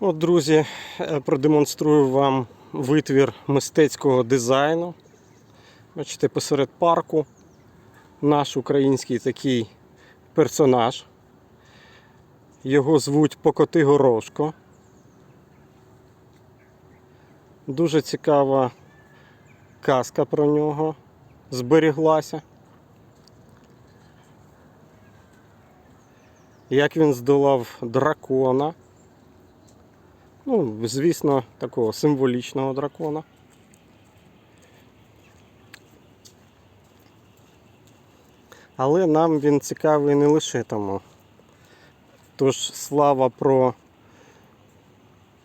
От, друзі, е, продемонструю вам витвір мистецького дизайну. Бачите, посеред парку наш український такий персонаж. Його звуть Покоти Горошко. Дуже цікава казка про нього зберіглася. Як він здолав дракона. Ну, звісно, такого символічного дракона. Але нам він цікавий не лише тому. Тож слава про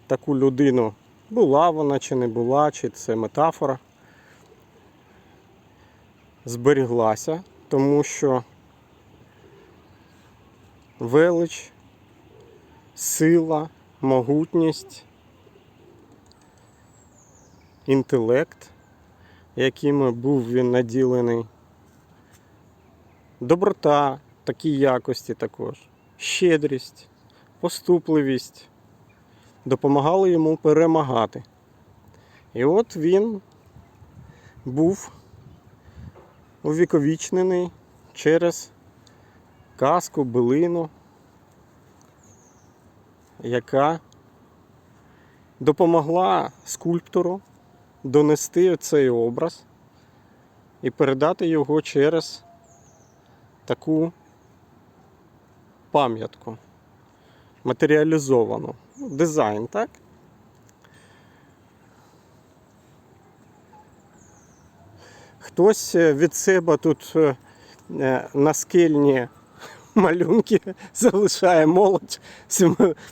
таку людину. Була вона чи не була, чи це метафора. Зберіглася, тому що велич, сила, могутність, інтелект, якими був він наділений, доброта, такі якості також, щедрість, поступливість допомагали йому перемагати. І от він був увіковічнений через казку, билину, яка допомогла скульптору донести цей образ і передати його через таку пам'ятку матеріалізовану. Ну, Дизайн, так? Хтось е, від себе тут е, е, наскельні малюнки залишає молодь.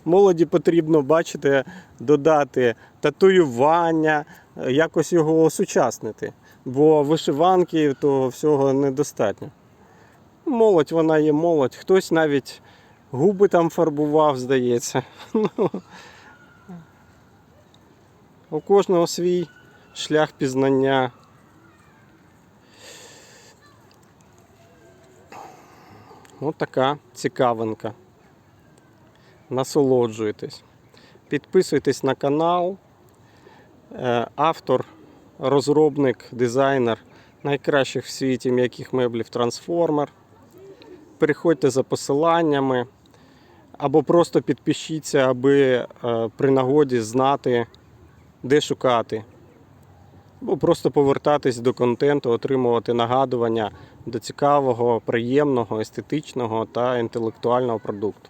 Молоді потрібно, бачите, додати татуювання, е, якось його осучаснити. Бо вишиванки то всього недостатньо. Молодь, вона є молодь. Хтось навіть губи там фарбував, здається. Ну, У кожного свій шлях пізнання. Ось така цікавинка. Насолоджуйтесь. Підписуйтесь на канал. Е, Автор, розробник, дизайнер найкращих в світі м'яких меблів трансформер. Переходьте за посиланнями або просто підпишіться, аби е, при нагоді знати, де шукати. Або просто повертатись до контенту, отримувати нагадування до цікавого, приємного, естетичного та інтелектуального продукту.